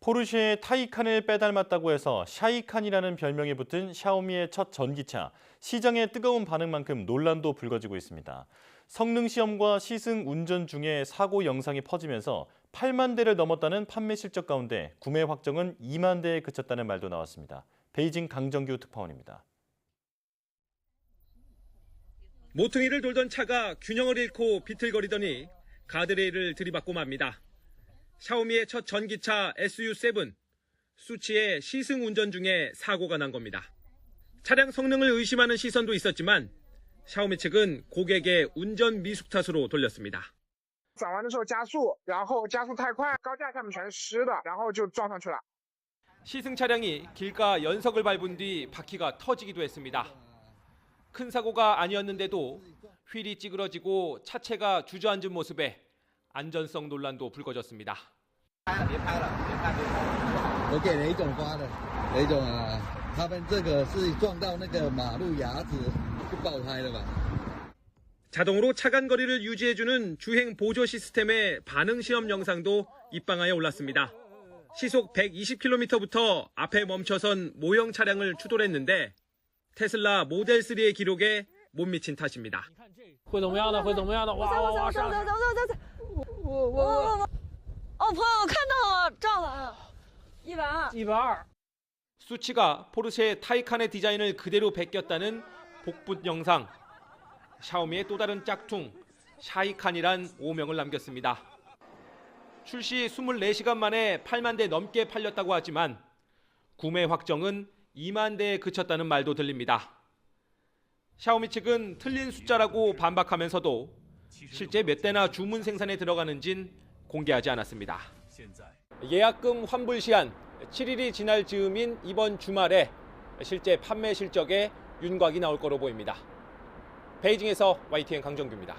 포르쉐의 타이칸을 빼닮았다고 해서 샤이칸이라는 별명이 붙은 샤오미의 첫 전기차. 시장의 뜨거운 반응만큼 논란도 불거지고 있습니다. 성능 시험과 시승 운전 중에 사고 영상이 퍼지면서 8만 대를 넘었다는 판매 실적 가운데 구매 확정은 2만 대에 그쳤다는 말도 나왔습니다. 베이징 강정규 특파원입니다. 모퉁이를 돌던 차가 균형을 잃고 비틀거리더니 가드레일을 들이받고 맙니다. 샤오미의 첫 전기차 SU7 수치의 시승 운전 중에 사고가 난 겁니다. 차량 성능을 의심하는 시선도 있었지만 샤오미 측은 고객의 운전 미숙 탓으로 돌렸습니다. 转弯的时候加速，然后加速太快，高架下面全是湿的，然后就撞上去了。 시승 차량이 길가 연석을 밟은 뒤 바퀴가 터지기도 했습니다. 큰 사고가 아니었는데도 휠이 찌그러지고 차체가 주저앉은 모습에 안전성 논란도 불거졌습니다. 我给雷总发的，雷总啊，他们这个是撞到那个马路牙子就爆胎了吧？ 자동으로 차간 거리를 유지해주는 주행 보조 시스템의 반응 시험 영상도 입방아에 올랐습니다. 시속 120km부터 앞에 멈춰선 모형 차량을 추돌했는데 테슬라 모델 3의 기록에 못 미친 탓입니다. 会怎么样呢？会怎么样呢？哇哇哇！走走上走走走走，我我我我，哦，朋友看到了，撞了， 一百二。一百二。 수치가 포르쉐 타이칸의 디자인을 그대로 베꼈다는 복붙 영상. 샤오미의 또 다른 짝퉁 샤이칸이란 오명을 남겼습니다. 출시 24시간 만에 8만 대 넘게 팔렸다고 하지만 구매 확정은 2만 대에 그쳤다는 말도 들립니다. 샤오미 측은 틀린 숫자라고 반박하면서도 실제 몇 대나 주문 생산에 들어가는진 공개하지 않았습니다. 예약금 환불 시한 7일이 지날 즈음인 이번 주말에 실제 판매 실적에 윤곽이 나올 거로 보입니다. 베이징에서 YTN 강정규입니다.